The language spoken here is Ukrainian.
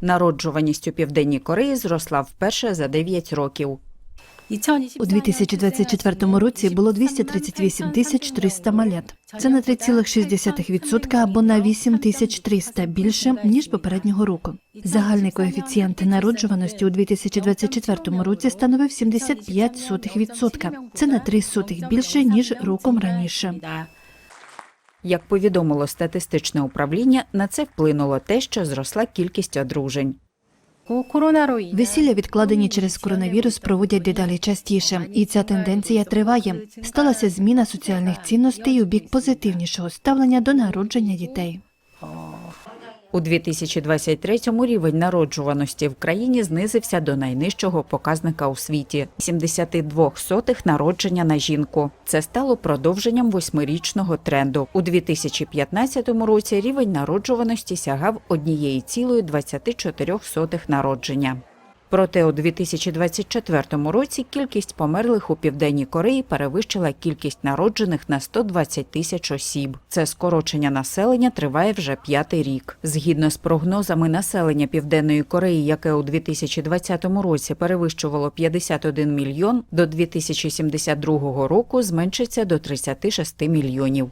Народжуваність у Південній Кореї зросла вперше за 9 років. У 2024 році було 238 тисяч 300 малят. Це на 3,6% або на 8 тисяч 300 більше, ніж попереднього року. Загальний коефіцієнт народжуваності у 2024 році становив 75%. Це на 3 сотих більше, ніж роком раніше. Як повідомило статистичне управління, на це вплинуло те, що зросла кількість одружень. Весілля, відкладені через коронавірус, проводять дедалі частіше, і ця тенденція триває. Сталася зміна соціальних цінностей у бік позитивнішого ставлення до народження дітей. У 2023-му рівень народжуваності в країні знизився до найнижчого показника у світі 72 сотих народження на жінку. Це стало продовженням восьмирічного тренду. У 2015 році рівень народжуваності сягав 1,24 сотих народження. Проте у 2024 році кількість померлих у Південній Кореї перевищила кількість народжених на 120 тисяч осіб. Це скорочення населення триває вже п'ятий рік. Згідно з прогнозами населення Південної Кореї, яке у 2020 році перевищувало 51 мільйон, до 2072 року зменшиться до 36 мільйонів.